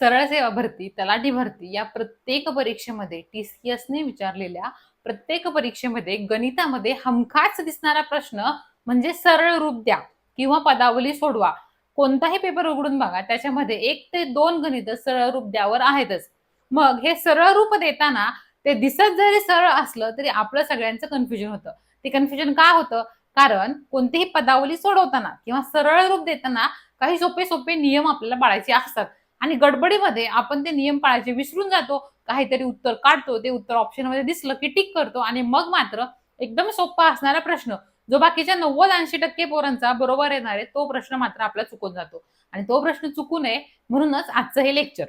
सरळ सेवा भरती तलाठी भरती या प्रत्येक परीक्षेमध्ये टीसीएस ने विचारलेल्या प्रत्येक परीक्षेमध्ये गणितामध्ये हमखास दिसणारा प्रश्न म्हणजे सरळ रूप द्या किंवा पदावली सोडवा. कोणताही पेपर उघडून बघा त्याच्यामध्ये एक ते दोन गणित सरळ रूप द्यावर आहेतच. मग हे सरळ रूप देताना ते दिसत जरी सरळ असलं तरी आपलं सगळ्यांचं कन्फ्युजन होतं. ते कन्फ्युजन का होतं? कारण कोणतीही पदावली सोडवताना किंवा सरळ रूप देताना काही सोपे सोपे नियम आपल्याला पाळायचे असतात. आणि गडबडीमध्ये आपण ते नियम पाळायचे विसरून जातो काहीतरी उत्तर काढतो ते उत्तर ऑप्शनमध्ये दिसलं की टिक करतो आणि मग मात्र एकदम सोपा असणारा प्रश्न जो बाकीच्या नव्वद ऐंशी टक्के पोरांचा बरोबर येणार आहे तो प्रश्न मात्र आपला चुकून जातो. आणि तो प्रश्न चुकू नये म्हणूनच आजचं हे लेक्चर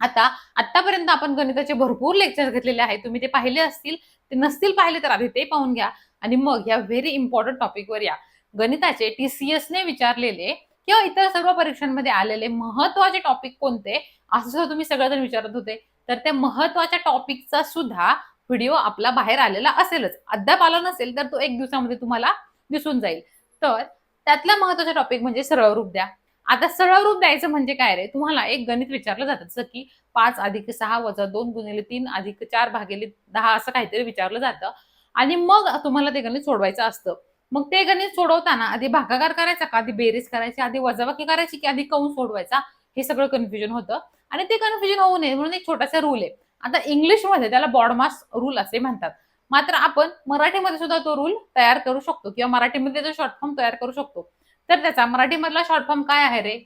आता आतापर्यंत आपण गणिताचे भरपूर लेक्चर घेतलेले आहेत तुम्ही ते पाहिले असतील ते नसतील पाहिले तर आधी ते पाहून घ्या. आणि मग या व्हेरी इम्पॉर्टंट टॉपिकवर या. गणिताचे टीसीएस ने विचारलेले किंवा इतर सर्व परीक्षांमध्ये आलेले महत्त्वाचे टॉपिक कोणते असं सुद्धा तुम्ही सगळेजण विचारत होते. तर त्या महत्त्वाच्या टॉपिकचा सुद्धा व्हिडिओ आपला बाहेर आलेला असेलच. अद्याप आला नसेल तर तो एक दिवसामध्ये तुम्हाला दिसून जाईल. तर त्यातला महत्त्वाचा टॉपिक म्हणजे सरळ रूप द्या. आता सरळ रूप द्यायचं म्हणजे काय रे? तुम्हाला एक गणित विचारलं जातं. जसं की पाच अधिक सहा वजा दोन गुणिले तीन अधिक चार भागिले दहा असं काहीतरी विचारलं जातं. आणि मग तुम्हाला ते गणित सोडवायचं असतं. मग ते गणित सोडवताना आधी भागाकार करायचा का? आधी बेरीज करायची आधी वजाबाकी करायची की आधी कौन सोडवायचा? हे सगळं कन्फ्युजन होतं. आणि ते कन्फ्युजन होऊ नये म्हणून एक छोटासा रूल आहे. आता इंग्लिशमध्ये त्याला बॉडमास रूल असे म्हणतात. मात्र आपण मराठीमध्ये सुद्धा तो रूल तयार करू शकतो किंवा मराठीमध्ये तो शॉर्ट फॉर्म तयार करू शकतो. तर त्याचा मराठीमधला शॉर्ट फॉर्म काय आहे रे?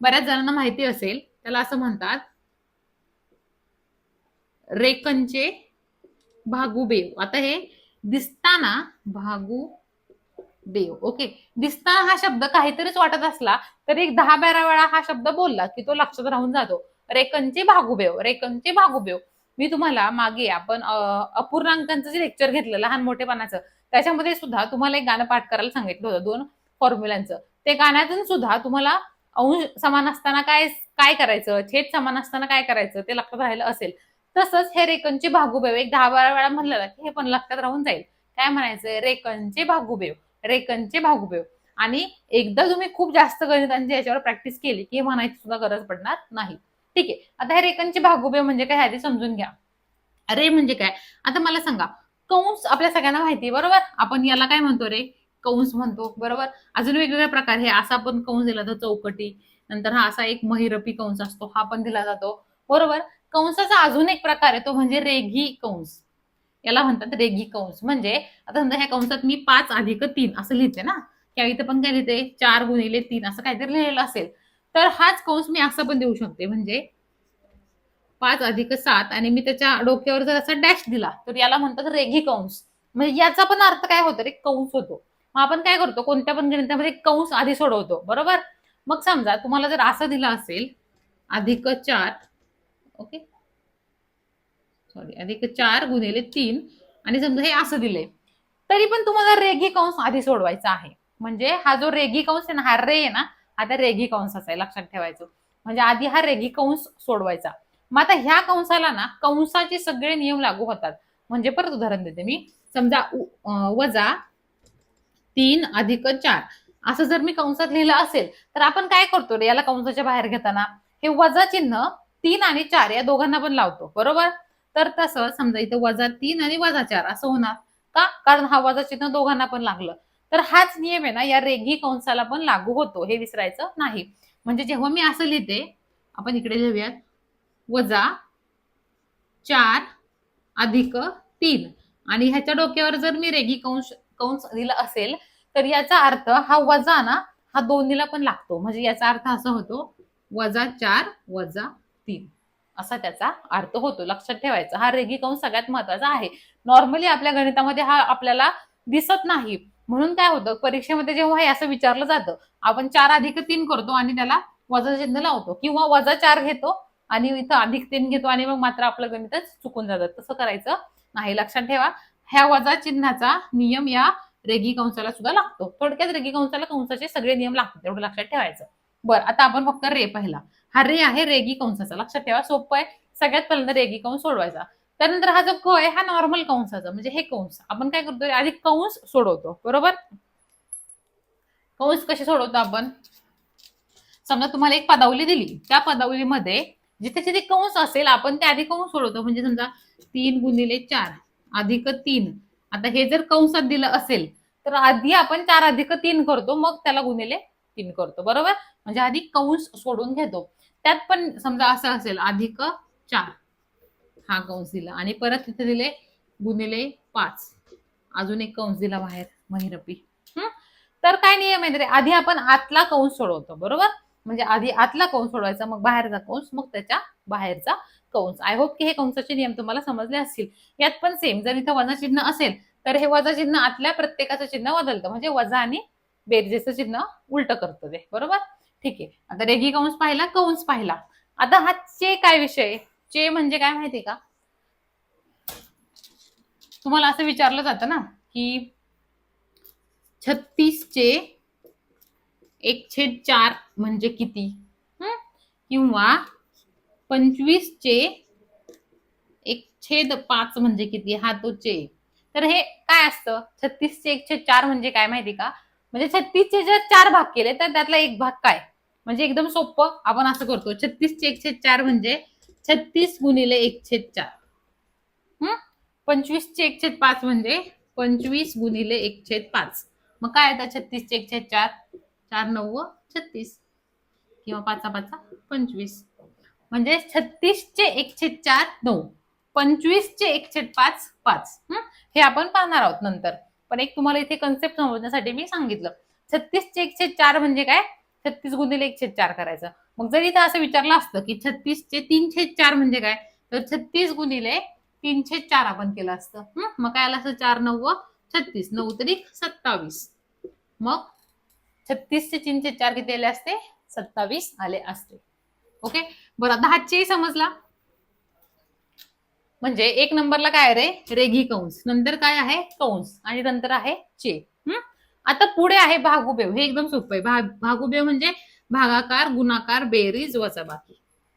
बऱ्याच जणांना माहिती असेल त्याला असं म्हणतात रेकनचे भागुबेव. आता हे दिसताना भागू देव. ओके? दिसताना हा शब्द काहीतरीच वाटत असला तरी एक दहा बारा वेळा हा शब्द बोलला की तो लक्षात राहून जातो. रेकनचे भागुबेव रेकनचे भागुबेव. मी तुम्हाला मागे आपण अपूर्णांकांचं जे लेक्चर घेतलं लहान मोठेपणाचं त्याच्यामध्ये सुद्धा तुम्हाला एक गाणं पाठ करायला सांगितलं होतं दोन फॉर्म्युलांचं ते गाण्यातून सुद्धा तुम्हाला अंश समान असताना काय काय करायचं छेद समान असताना काय करायचं ते लक्षात राहिलं असेल. तसंच हे रेकनचे भागुबेव एक दहा बारा वेळा म्हणलं ना की हे पण लक्षात राहून जाईल. काय म्हणायचं रेकनचे भागुबेव. रेकनचे भागुबेव. आणि एकदा तुम्ही खूप जास्त गणितांची याच्यावर प्रॅक्टिस केली की म्हणायची सुद्धा गरज पडणार नाही. ठीक आहे. आता हे रेकनचे भागुबेव म्हणजे काय आधी समजून घ्या. रे म्हणजे काय? आता मला सांगा कंस आपल्या सगळ्यांना माहिती आहे, बरोबर? आपण याला काय म्हणतो रे? कंस म्हणतो बरोबर? अजून वेगवेगळे प्रकार हे असा पण कंस दिला जातो चौकटी. नंतर हा असा एक महिरपी कंस असतो हा पण दिला जातो बरोबर? कंसाचा अजून एक प्रकार आहे तो म्हणजे रेघी कंस. याला म्हणतात रेघी कंस. म्हणजे आता समजा ह्या कंसात मी पाच अधिक तीन असं लिहिते ना. किंवा इथं पण काय लिहिते? चार गुणिले तीन असं काहीतरी लिहिलेलं असेल. तर हाच कंस मी असं पण देऊ शकते. म्हणजे पाच अधिक सात आणि मी त्याच्या डोक्यावर जर असा डॅश दिला तर याला म्हणतात रेघी कंस. म्हणजे याचा पण अर्थ काय होतो? रे कंस होतो. मग आपण काय करतो? कोणत्या पण गणितामध्ये कंस आधी सोडवतो. बरोबर? मग समजा तुम्हाला जर असं दिलं असेल अधिक चार ओके? सॉरी अधिक चार गुणिले तीन. आणि समजा हे असं दिलंय. तरी पण तुम्हाला रेघी कंस आधी सोडवायचा आहे. म्हणजे हा जो रेघी कंस आहे ना हा रे आहे ना आता रेघी कंसाचा आहे लक्षात ठेवायचं. म्हणजे आधी हा रेघी कंस सोडवायचा. मग आता ह्या कंसाला ना कंसाचे सगळे नियम लागू होतात. म्हणजे परत उदाहरण देते मी. समजा वजा तीन अधिक चार. असं जर मी कंसात लिहिलं असेल तर आपण काय करतो रे? याला कंसाच्या बाहेर घेताना. हे वजा चिन्ह तीन आणि चार या दोघांना पण लावतो. बरोबर? तर तसं समजा इथं वजा तीन आणि वजा चार असं होणार का? कारण हा वजा चिन्ह दोघांना पण लागलं. तर हाच नियम आहे ना या रेघी कंसाला पण लागू होतो हे विसरायचं नाही. म्हणजे जेव्हा मी असं लिहिते आपण इकडे लिहूयात. वजा चार अधिक तीन. आणि ह्याच्या डोक्यावर जर मी रेगी कंस कंस दिला असेल तर याचा अर्थ हा वजा ना हा दोन्हीला पण लागतो. म्हणजे याचा अर्थ असा होतो वजा चार वजा तीन. असा त्याचा अर्थ होतो. लक्षात ठेवायचा. हा रेगी कंस सगळ्यात महत्त्वाचा आहे. नॉर्मली आपल्या गणितामध्ये हा आपल्याला दिसत नाही. म्हणून काय होतं? परीक्षेमध्ये जेव्हा हे असं विचारलं जातं आपण चार अधिक तीन करतो आणि त्याला वजा चिन्ह लावतो. किंवा वजा चार घेतो आणि इथं अधिक तीन घेतो आणि मग मात्र आपलं गणितच चुकून जातं. तसं करायचं नाही. लक्षात ठेवा. ह्या वजा चिन्हाचा नियम या रेगी कंसाला सुद्धा लागतो. थोडक्यात रेगी कंसाला कंसाचे सगळे नियम लागतात. एवढं लक्षात ठेवायचं. बरं आता आपण फक्त रे पाहिला. हा रे आहे रेगी कंसाचा. लक्षात ठेवा सोपं आहे. सगळ्यात पहिल्यांदा रेगी कंस सोडवायचा. त्यानंतर हा जो क आहे हा नॉर्मल कंसाचा म्हणजे हे कंस. आपण काय करतो आधी कंस सोडवतो. बरोबर? कंस कसे सोडवतो आपण? समजा तुम्हाला एक पदावली दिली. त्या पदावलीमध्ये जिथे जिथे कंस असेल आपण त्या आधी कंस सोडवतो. म्हणजे समजा तीन गुणिले चार अधिक तीन. आता हे जर कंसात दिलं असेल तर आधी आपण चार अधिक तीन करतो. मग त्याला गुणिले तीन करतो. बरोबर? म्हणजे आधी कंस सोडून घेतो. त्यात पण समजा असं असेल अधिक चार. हा कंस दिला. आणि परत तिथे दिले गुणिले पाच. अजून एक कंस दिला बाहेर महिरपी. तर काय नियम आहे? रे आधी आपण आतला कंस सोडवतो. बरोबर? म्हणजे आधी आतला कंस सोडवायचा मग बाहेरचा कंस मग त्याच्या बाहेरचा कंस. आय होप की हे कंसाचे नियम तुम्हाला समजले असतील. यात पण सेम जर इथं वजा चिन्ह असेल तर हे वजा चिन्ह आतल्या प्रत्येकाचं चिन्ह बदलतं. म्हणजे वजा आणि बेरजेचं चिन्ह उलट करतं ते बरोबर? ठीक. आहे आता रेगी कंस पाहिला कंस पाहिला. आता हा चे काय विषय? चे म्हणजे काय माहिती का? तुम्हाला असं विचारलं जातं ना की छत्तीस चे एक छेद चार म्हणजे किती? किंवा पंचवीस चे एक छेद पाच म्हणजे किती? हा तो चे. तर हे काय असतं? छत्तीसचे एक छेद चार म्हणजे काय माहिती का? म्हणजे छत्तीसचे जर चार भाग केले तर त्यातला एक भाग काय? म्हणजे एकदम सोपं आपण असं करतो. छत्तीसचे एकशे चार म्हणजे छत्तीस गुणिले एकशे चार. पंचवीसचे एकशे पाच म्हणजे पंचवीस गुणिले एकशे पाच. मग काय येतं छत्तीसचे एकशे चार? चार नव्व छत्तीस. किंवा पाचा पाचा पंचवीस. म्हणजे छत्तीसचे एकशे चार नऊ. पंचवीसचे एकशे पाच पाच. हे आपण पाहणार आहोत नंतर. पण एक तुम्हाला इथे कन्सेप्ट समजण्यासाठी मी सांगितलं. छत्तीसचे चे एकशे चार म्हणजे काय? छत्तीस गुणिले एकशे चार करायचं. मग जर इथं असं विचारलं असतं की छत्तीसचे तीनशे चार म्हणजे काय? तर छत्तीस गुणिले तीनशे चार आपण केलं असतं. मग काय आलं असतं? चार नव्व छत्तीस. नऊ तरी सत्तावीस. मग छत्तीसचे चे तीनशे चार किती आले असते? सत्तावीस आले असते. ओके? बरं दहाचेही समजला? म्हणजे एक नंबरला काय रे? रेघी कंस. नंतर काय आहे? कंस. आणि नंतर आहे चे. हम्म आता पुढे आहे भागुबेव. हे एकदम सोपं आहे. भागुबेव म्हणजे भागाकार गुणाकार बेरीज वजाबाकी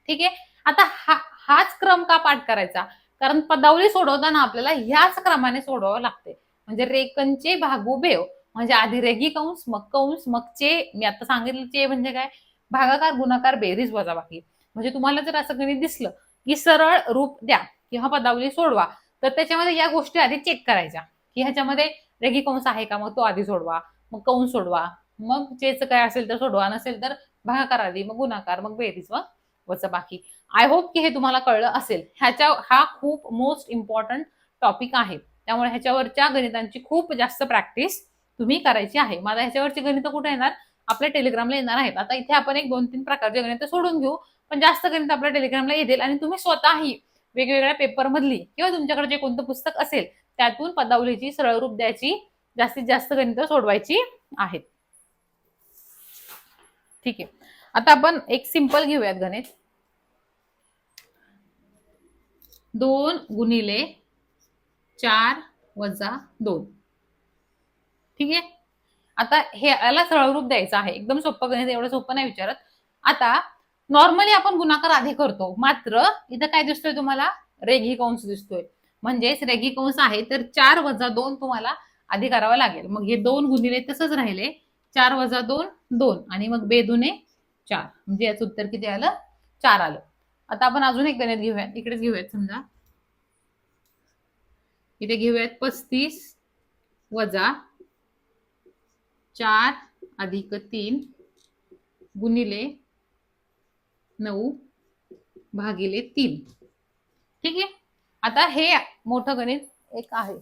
ठीक आहे? आता हा हाच क्रम का पाठ करायचा? कारण पदावली सोडवताना आपल्याला ह्याच क्रमाने सोडवावं लागते म्हणजे रेकनचे भागुबेव. म्हणजे आधी रेगी कंस मग कंस मग चे. मी आता सांगितलं चे म्हणजे काय? भागाकार गुणाकार बेरीज वजाबाकी म्हणजे तुम्हाला जर असं गणित दिसलं की सरळ रूप द्या. किंवा पदावली सोडवा तर त्याच्यामध्ये या गोष्टी आधी चेक करायच्या. की ह्याच्यामध्ये रेगी कंस आहे का? मग तो आधी सोडवा मग कंस सोडवा मग जेच काय असेल तर सोडवा नसेल तर भागाकार आधी मग गुणाकार मग बेरीज मग बाकी. आय होप की हे तुम्हाला कळलं असेल. ह्याच्या हा खूप मोस्ट इम्पॉर्टंट टॉपिक आहे. त्यामुळे ह्याच्यावरच्या गणितांची खूप जास्त प्रॅक्टिस तुम्ही करायची आहे. मला ह्याच्यावरची गणितं कुठे येणार? आपल्या टेलिग्रामला येणार आहेत. आता इथे आपण एक दोन तीन प्रकारचे गणित सोडून घेऊ पण जास्त गणित आपल्या टेलिग्रामला येतील आणि तुम्ही स्वतःही वेगवेगळ्या पेपर मधली किंवा तुमच्याकडे जे कोणतं पुस्तक असेल त्यातून पदावलीची सरळ रूप द्यायची जास्तीत जास्त गणित सोडवायची आहेत. ठीक आहे. आता आपण एक सिंपल घेऊयात गणित. दोन गुणिले चार वजा दोन. ठीक आहे? आता हे याला सरळ रूप द्यायचं आहे. एकदम सोपं गणित एवढं सोपं नाही विचारत. आता नॉर्मली आपण गुणाकार आधी करतो. मात्र इथं काय दिसतोय तुम्हाला? रेघी कंस दिसतोय. म्हणजेच रेघी कंस आहे तर चार वजा दोन तुम्हाला आधी करावा लागेल. मग हे दोन गुणिले तसंच राहिले. चार वजा दोन दोन. आणि मग बेदुने चार. म्हणजे याचं उत्तर किती आलं? चार आलं. आता आपण अजून एक गणित घेऊयात इकडेच घेऊयात समजा. इथे घेऊयात पस्तीस वजा चार अधिक तीन गुणिले नऊ भागिले तीन. ठीक आहे? आता हे मोठं गणित एक आहे.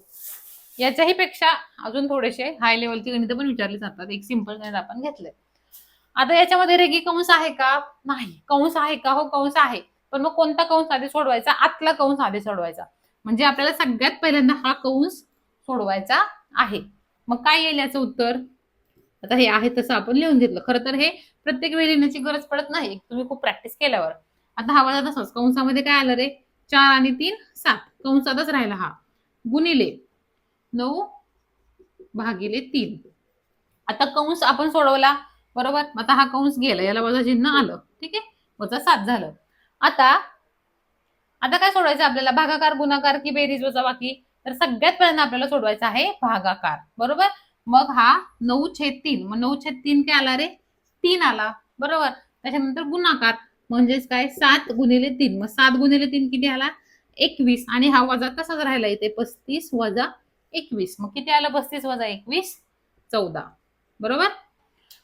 याच्याही पेक्षा अजून थोडेसे हाय लेवलची गणितं पण विचारली जातात. एक सिंपल गणित आपण घेतलंय. आता याच्यामध्ये रेगी कंस आहे का? नाही. कंस आहे का? हो कंस आहे. पण मग कोणता कंस आधी सोडवायचा? आतला कंस आधी सोडवायचा. म्हणजे आपल्याला सगळ्यात पहिल्यांदा हा कंस सोडवायचा आहे. मग काय येईल याचं उत्तर? आता हे आहे तसं आपण लिहून घेतलं. खरं तर हे प्रत्येक वेळी लिहिण्याची गरज पडत नाही. तुम्ही खूप प्रॅक्टिस केल्यावर. आता हा वजा तसाच. कंसामध्ये काय आलं रे? चार आणि तीन सात. कंसातच राहिला हा. गुणिले नऊ भागिले तीन. आता कंस आपण सोडवला. बरोबर? आता हा कंस गेला. याला वजा चिन्ह आलं. ठीक आहे? वजा सात झालं. आता आता काय सोडवायचं आपल्याला? भागाकार गुणाकार की बेरीज वजा बाकी तर सगळ्यात पहिल्यांदा आपल्याला सोडवायचं आहे भागाकार. बरोबर? मग हा नऊ छेद तीन. मग नऊ छेद तीन काय आला रे? तीन आला. बरोबर? त्याच्यानंतर गुणाकार. म्हणजेच काय? सात गुणिले तीन. मग सात गुणिले तीन किती आला? एकवीस. आणि हा वजा तसाच राहिला इथे? पस्तीस वजा एकवीस. मग किती आलं? पस्तीस वजा एकवीस? चौदा. बरोबर?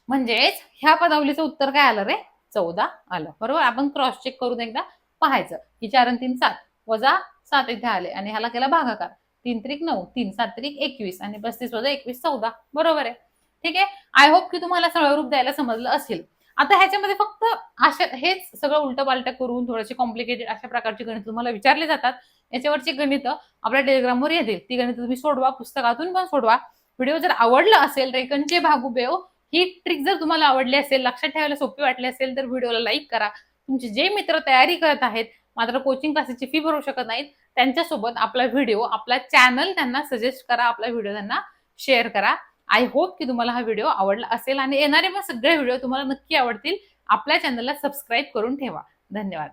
म्हणजेच ह्या पदावलीचं उत्तर काय आलं रे? चौदा आलं. बरोबर? आपण क्रॉस चेक करून एकदा पाहायचं. की चार आणि तीन सात. वजा सात इथे आले. आणि ह्याला केला भागाकार. तीन त्रिक नऊ तीन सात त्रिक एकवीस आणि पस्तीस वजा एकवीस चौदा. बरोबर आहे. ठीक आहे? आय होप की तुम्हाला सरळ रूप द्यायला समजलं असेल. आता ह्याच्यामध्ये फक्त अशा हेच सगळं उलट पालट करून थोडेसे कॉम्प्लिकेटेड अशा प्रकारची गणित तुम्हाला विचारले जातात. याच्यावरची गणित आपल्या टेलिग्रामवर येतील. ती गणित तुम्ही सोडवा पुस्तकातून पण सोडवा. व्हिडिओ जर आवडला असेल रेकनचे भागुबेव ही ट्रिक जर तुम्हाला आवडली असेल लक्षात ठेवायला सोपी वाटली असेल तर व्हिडिओला लाईक करा. तुमचे जे मित्र तयारी करत आहेत मात्र कोचिंग क्लासेसची फी भरू शकत नाहीत. त्यांच्यासोबत आपला व्हिडिओ आपला चॅनल त्यांना सजेस्ट करा आपला व्हिडिओ त्यांना शेअर करा. आय होप की तुम्हाला हा व्हिडिओ आवडला असेल आणि येणारे मग सगळे व्हिडिओ तुम्हाला नक्की आवडतील. आपल्या चॅनलला सबस्क्राईब करून ठेवा. धन्यवाद.